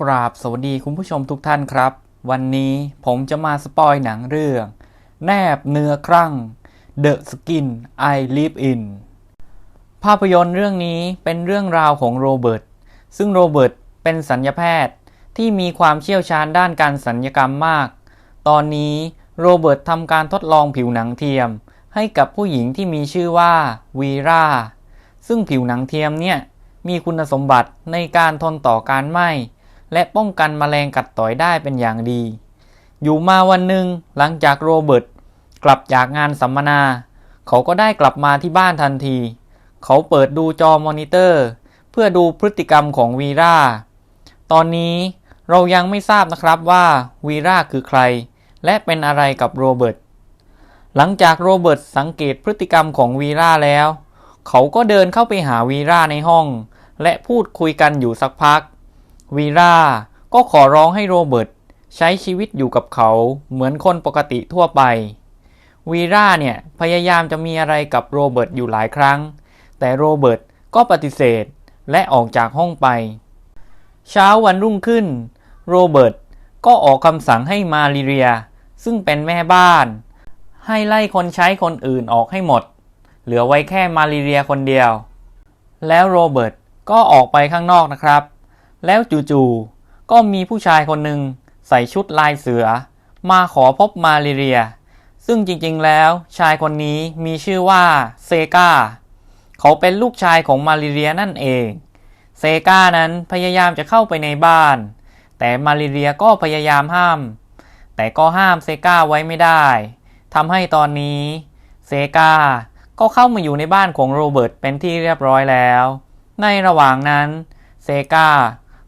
กราบสวัสดีคุณผู้ชมทุกท่านครับ วันนี้ผมจะมาสปอยหนังเรื่อง แนบเนื้อครั่ง The Skin I Live In ภาพยนตร์เรื่องนี้เป็นเรื่องราวของโรเบิร์ตซึ่งโรเบิร์ตเป็นสัญญแพทย์ที่มีความเชี่ยวชาญด้านการสัญญกรรมมาก ตอนนี้โรเบิร์ตทำการทดลองผิวหนังเทียม ให้กับผู้หญิงที่มีชื่อว่าวีราซึ่งผิวหนังเทียมเนี่ยมีคุณสมบัติในการทนต่อการไหม้ และป้องกันแมลงกัดต่อยได้เป็นอย่างดี อยู่มาวันหนึ่งหลังจากโรเบิร์ตกลับจากงานสัมมนา เขาก็ได้กลับมาที่บ้านทันที เขาเปิดดูจอมอนิเตอร์ เพื่อดูพฤติกรรมของวีราตอนนี้เรายังไม่ทราบนะครับว่าวีราคือใคร และเป็นอะไรกับโรเบิร์ตหลังจากโรเบิร์ตสังเกตพฤติกรรมของวีราแล้ว เขาก็เดินเข้าไปหาวีราในห้อง และพูดคุยกันอยู่สักพัก วีราก็ขอร้องให้โรเบิร์ตใช้ชีวิตอยู่กับเขาเหมือนคนปกติทั่วไป วีราเนี่ยพยายามจะมีอะไรกับโรเบิร์ตอยู่หลายครั้ง แต่โรเบิร์ตก็ปฏิเสธและออกจากห้องไป เช้าวันรุ่งขึ้น โรเบิร์ตก็ออกคำสั่งให้มาริเรีย ซึ่งเป็นแม่บ้าน ให้ไล่คนใช้คนอื่นออกให้หมด เหลือไว้แค่มาริเรียคนเดียว แล้วโรเบิร์ตก็ออกไปข้างนอกนะครับ แล้วจู่ๆก็มีผู้ชายคนหนึ่งใส่ชุดลายเสือ มาขอพบมาริเรีย ซึ่งจริงๆแล้วชายคนนี้มีชื่อว่าเซกาเขาเป็นลูกชายของมาริเรียนั่นเอง เซกานั้นพยายามจะเข้าไปในบ้าน แต่มาริเรียก็พยายามห้าม แต่ก็ห้ามเซกาไว้ไม่ได้ทำให้ตอนนี้เซกาก็เข้ามาอยู่ในบ้านของโรเบิร์ตเป็นที่เรียบร้อยแล้ว ในระหว่างนั้นเซกา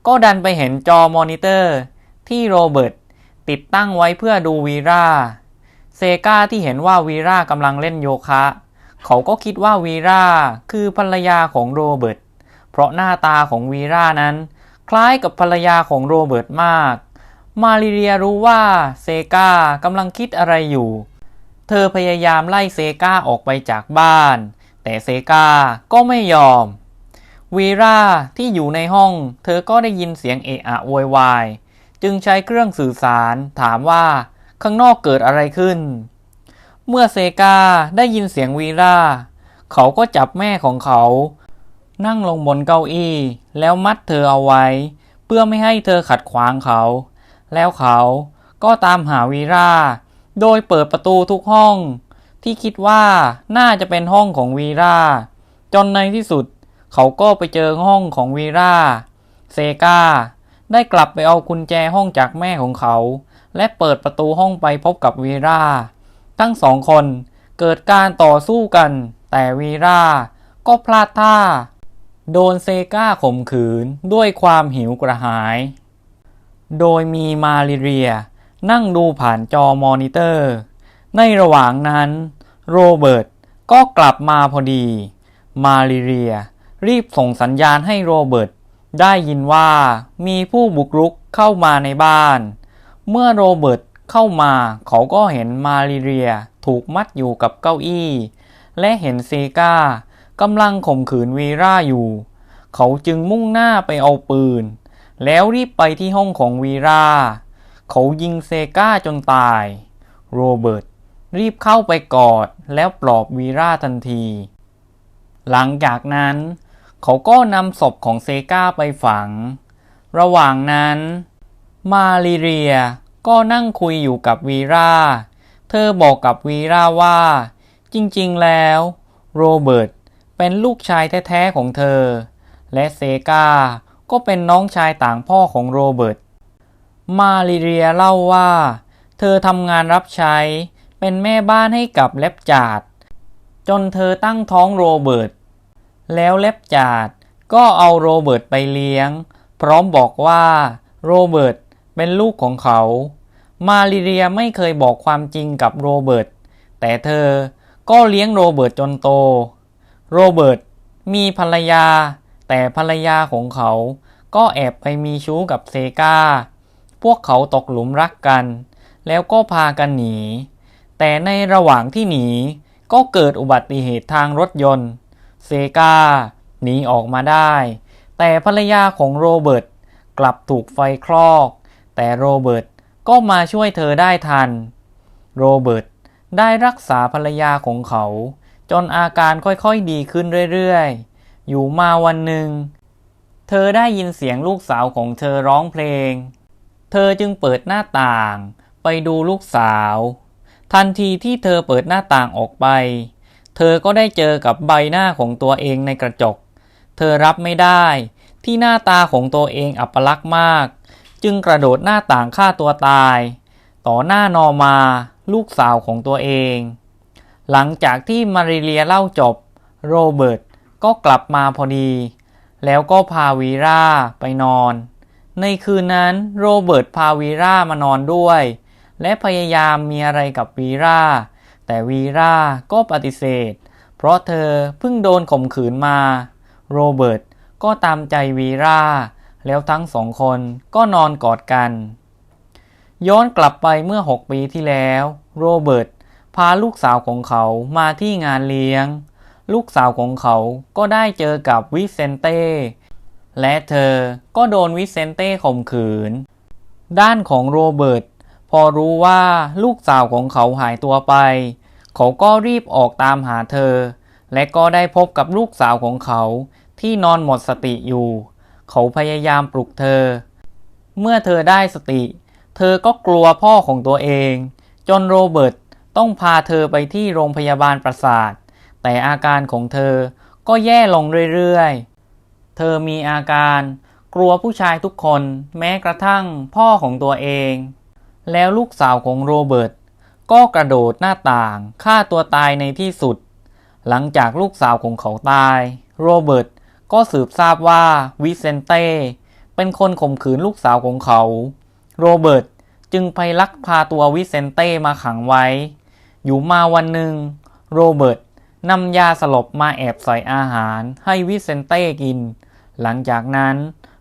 ก็ดันไปเห็นจอมอนิเตอร์ที่โรเบิร์ตติดตั้งไว้เพื่อดูวีราเซกาที่เห็นว่าวีรากำลังเล่นโยคะ เขาก็คิดว่าวีราคือภรรยาของโรเบิร์ตเพราะหน้าตาของวีรานั้น คล้ายกับภรรยาของโรเบิร์ตมาก มาริเรียรู้ว่าเซกากำลังคิดอะไรอยู่ เธอพยายามไล่เซกาออกไปจากบ้าน แต่เซกาก็ไม่ยอม วีราที่อยู่ในห้อง เธอก็ได้ยินเสียงเอะอะโวยวาย จึงใช้เครื่องสื่อสารถามว่าข้างนอกเกิดอะไรขึ้น เมื่อเซกาได้ยินเสียงวีราเขาก็จับแม่ของเขา นั่งลงบนเก้าอี้ แล้วมัดเธอเอาไว้ เพื่อไม่ให้เธอขัดขวางเขา แล้วเขาก็ตามหาวีราโดยเปิดประตูทุกห้อง ที่คิดว่าน่าจะเป็นห้องของวีราจนในที่สุด เขาก็ไปเจอห้องของวีราเซกาได้กลับไปเอากุญแจห้องจากแม่ของเขา และเปิดประตูห้องไปพบกับวีราทั้งสองคนเกิดการต่อสู้กัน แต่วีราก็พลาดท่า โดนเซกาข่มขืนด้วยความหิวกระหาย โดยมีมาริเรีย นั่งดูผ่านจอมอนิเตอร์ ในระหว่างนั้น โรเบิร์ตก็กลับมาพอดี มาริเรีย รีบส่งสัญญาณให้โรเบิร์ตได้ยินว่ามีผู้บุกรุกเข้ามาในบ้าน เมื่อโรเบิร์ตเข้ามาเขาก็เห็นมาริเรียถูกมัดอยู่กับเก้าอี้ และเห็นเซกากำลังข่มขืนวีราอยู่ เขาจึงมุ่งหน้าไปเอาปืน แล้วรีบไปที่ห้องของวีราเขายิงเซกาจนตาย โรเบิร์ตรีบเข้าไปกอดแล้วปลอบวีราทันที หลังจากนั้น เขาก็นำศพของเซกาไปฝัง ระหว่างนั้น มาริเรียก็นั่งคุยอยู่กับวีรา เธอบอกกับวีราว่า จริงๆแล้ว โรเบิร์ตเป็นลูกชายแท้ๆของเธอ และเซกาก็เป็นน้องชายต่างพ่อของโรเบิร์ต มาริเรียเล่าว่า เธอทำงานรับใช้เป็นแม่บ้านให้กับเล็บจาด จนเธอตั้งท้องโรเบิร์ต แล้วเล็บจาดก็เอาโรเบิร์ตไปเลี้ยง พร้อมบอกว่าโรเบิร์ตเป็นลูกของเขา มาริเรียไม่เคยบอกความจริงกับโรเบิร์ตแต่เธอก็เลี้ยงโรเบิร์ตจนโต โรเบิร์ตมีภรรยา แต่ภรรยาของเขา ก็แอบไปมีชู้กับเซกาพวกเขาตกหลุมรักกัน แล้วก็พากันหนี แต่ในระหว่างที่หนีก็เกิดอุบัติเหตุทางรถยนต์ กาหนีออกมาได้ แต่ภรรยาของโรเบิร์ตกลับถูกไฟคลอก แต่โรเบิร์ตก็มาช่วยเธอได้ทัน โรเบิร์ตได้รักษาภรรยาของเขา จนอาการค่อยๆดีขึ้นเรื่อยๆ อยู่มาวันหนึ่ง เธอได้ยินเสียงลูกสาวของเธอร้องเพลง เธอจึงเปิดหน้าต่างไปดูลูกสาว ทันทีที่เธอเปิดหน้าต่างออกไป อก็ได้เจอกับใบหน้าของตัวเองในกระจก เธอรับไม่ได้ที่หน้าตาของตัวเองอัปลักษณ์มาก จึงกระโดดหน้าต่างฆ่าตัวตาย ต่อหน้านอมาลูกสาวของตัวเอง หลังจากที่มาริเลียเล่าจบ โรเบิร์ตก็กลับมาพอดี แล้วก็พาวีราไปนอน ในคืนนั้นโรเบิร์ตพาวีรามานอนด้วย และพยายามมีอะไรกับวีรา แต่วีราก็ปฏิเสธ เพราะเธอเพิ่งโดนข่มขืนมา โรเบิร์ตก็ตามใจวีราแล้วทั้งสองคนก็นอนกอดกัน ย้อนกลับไปเมื่อ 6 ปีที่แล้ว โรเบิร์ตพาลูกสาวของเขามาที่งานเลี้ยง ลูกสาวของเขาก็ได้เจอกับวิเซนเต้และเธอก็โดนวิเซนเต้ข่มขืน ด้านของโรเบิร์ต พอรู้ว่าลูกสาวของเขาหายตัวไป เขาก็รีบออกตามหาเธอ และก็ได้พบกับลูกสาวของเขาที่นอนหมดสติอยู่ เขาพยายามปลุกเธอ เมื่อเธอได้สติ เธอก็กลัวพ่อของตัวเอง จนโรเบิร์ตต้องพาเธอไปที่โรงพยาบาลประสาท แต่อาการของเธอก็แย่ลงเรื่อยๆ เธอมีอาการกลัวผู้ชายทุกคนแม้กระทั่งพ่อของตัวเอง แล้วลูกสาวของโรเบิร์ตก็กระโดดหน้าต่างฆ่าตัวตายในที่สุด หลังจากลูกสาวของเขาตาย โรเบิร์ตก็สืบทราบว่าวิเซนเต้เป็นคนข่มขืนลูกสาวของเขา โรเบิร์ตจึงไปลักพาตัววิเซนเต้มาขังไว้ อยู่มาวันหนึ่ง โรเบิร์ตนำยาสลบมาแอบใส่อาหารให้วิเซนเต้กิน หลังจากนั้น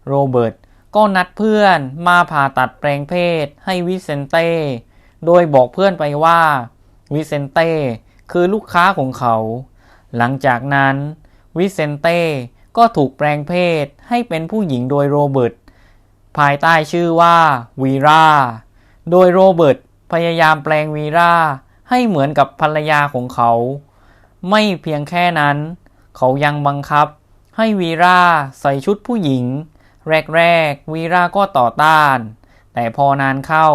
โรเบิร์ต ก็นัดเพื่อนมาผ่าตัดแปลงเพศให้วิเซนเต้ โดยบอกเพื่อนไปว่า วิเซนเต้คือลูกค้าของเขา หลังจากนั้น วิเซนเต้ก็ถูกแปลงเพศให้เป็นผู้หญิงโดยโรเบิร์ตภายใต้ชื่อว่าวีราโดยโรเบิร์ตพยายามแปลงวีราให้เหมือนกับภรรยาของเขา ไม่เพียงแค่นั้น เขายังบังคับให้วีราใส่ชุดผู้หญิง แรกๆ วีราก็ต่อต้าน แต่พอนานเข้า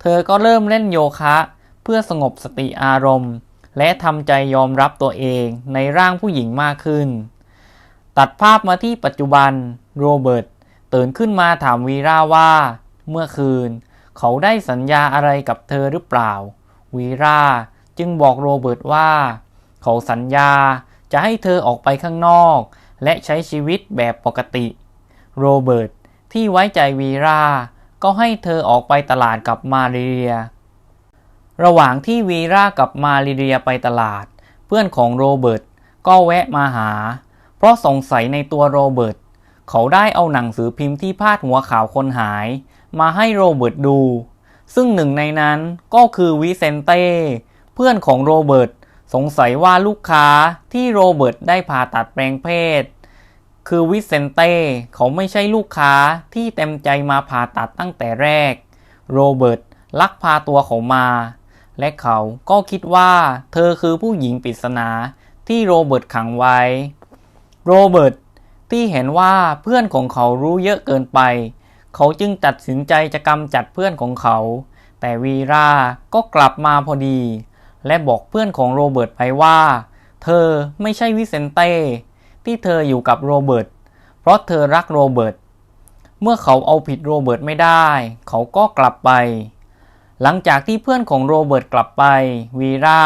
เธอก็เริ่มเล่นโยคะ เพื่อสงบสติอารมณ์ และทำใจยอมรับตัวเองในร่างผู้หญิงมากขึ้น ตัดภาพมาที่ปัจจุบันโรเบิร์ตตื่นขึ้นมาถามวีราว่า เมื่อคืน เขาได้สัญญาอะไรกับเธอหรือเปล่า วีราจึงบอกโรเบิร์ตว่า เขาสัญญาจะให้เธอออกไปข้างนอก และใช้ชีวิตแบบปกติ โรเบิร์ตที่ไว้ใจวีรา ก็ให้เธอออกไปตลาดกับมาเรีย ระหว่างที่วีรากับมาเรียไปตลาด เพื่อนของโรเบิร์ตก็แวะมาหา เพราะสงสัยในตัวโรเบิร์ตเขาได้เอาหนังสือพิมพ์ที่พาดหัวข่าวคนหาย มาให้โรเบิร์ตดู ซึ่งหนึ่งในนั้นก็คือวิเซนเต้เพื่อนของโรเบิร์ตสงสัยว่าลูกค้าที่โรเบิร์ตได้ผ่าตัดแปลงเพศ คือวิเซนเต้เขาไม่ใช่ลูกค้าที่เต็มใจมาผ่าตัดตั้งแต่แรก โรเบิร์ตลักพาตัวเขามา และเขาก็คิดว่าเธอคือผู้หญิงปริศนาที่โรเบิร์ตขังไว้ โรเบิร์ตที่เห็นว่าเพื่อนของเขารู้เยอะเกินไป เขาจึงตัดสินใจจะกำจัดเพื่อนของเขา แต่วีราก็กลับมาพอดี และบอกเพื่อนของโรเบิร์ตไปว่า เธอไม่ใช่วิเซนเต้ ที่เธออยู่กับโรเบิร์ตเพราะเธอรักโรเบิร์ตเมื่อเขาเอาผิดโรเบิร์ตไม่ได้ เขาก็กลับไป หลังจากที่เพื่อนของโรเบิร์ตกลับไป วีรา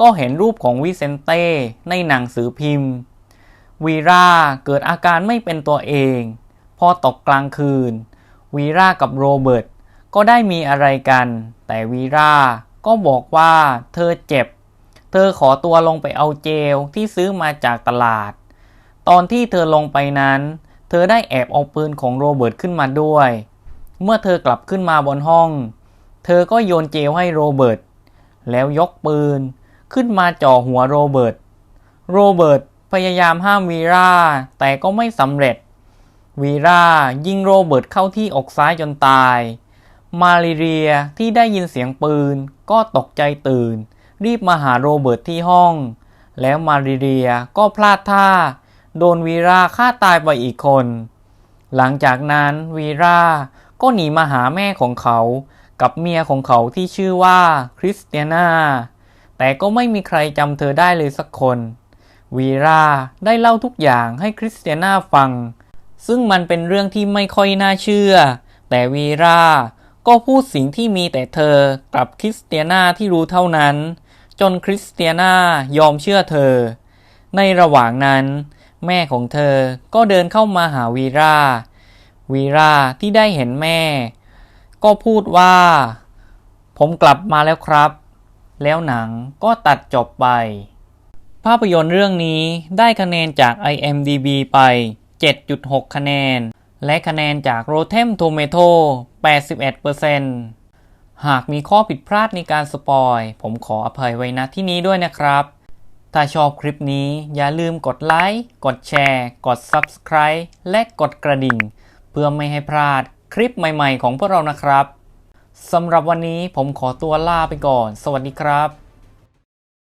ก็เห็นรูปของวิเซนเต้ในหนังสือพิมพ์ วีราเกิดอาการไม่เป็นตัวเอง พอตกกลางคืน วีรากับโรเบิร์ตก็ได้มีอะไรกัน แต่วีราก็บอกว่าเธอเจ็บ เธอขอตัวลงไปเอาเจลที่ซื้อมาจากตลาด ตอนที่เธอลงไปนั้น เธอได้แอบเอาปืนของโรเบิร์ตขึ้นมาด้วย เมื่อเธอกลับขึ้นมาบนห้อง เธอก็โยนเจลให้โรเบิร์ต แล้วยกปืนขึ้นมาจ่อหัวโรเบิร์ต โรเบิร์ตพยายามห้ามวีราแต่ก็ไม่สำเร็จ วีรายิงโรเบิร์ตเข้าที่อกซ้ายจนตาย มาริเรียที่ได้ยินเสียงปืนก็ตกใจตื่น รีบมาหาโรเบิร์ตที่ห้อง แล้วมาริเรียก็พลาดท่า โดนวีราฆ่าตายไปอีกคน หลังจากนั้นวีราก็หนีมาหาแม่ของเขากับเมียของเขาที่ชื่อว่าคริสเตียนาแต่ก็ไม่มีใครจำเธอได้เลยสักคน วีราได้เล่าทุกอย่างให้คริสเตียนาฟัง ซึ่งมันเป็นเรื่องที่ไม่ค่อยน่าเชื่อ แต่วีราก็พูดสิ่งที่มีแต่เธอกับคริสเตียนาที่รู้เท่านั้น จนคริสเตียนายอมเชื่อเธอ ในระหว่างนั้น แม่ของเธอก็เดินเข้ามาหาวีราวีราที่ได้เห็นแม่ ก็พูดว่า ผมกลับมาแล้วครับ แล้วหนังก็ตัดจบไป ภาพยนตร์เรื่องนี้ได้คะแนนจาก IMDB ไป 7.6 คะแนน และคะแนนจาก Rotten Tomato 81%หากมีข้อผิดพลาดในการสปอย ผมขออภัยไว้ณที่นี้ด้วยนะครับ ถ้าชอบคลิปนี้อย่าลืมกดไลค์ กดแชร์ กด Subscribe และกดกระดิ่ง เพื่อไม่ให้พลาดคลิปใหม่ๆของพวกเรานะครับสำหรับวันนี้ผมขอตัวลาไปก่อน สวัสดีครับ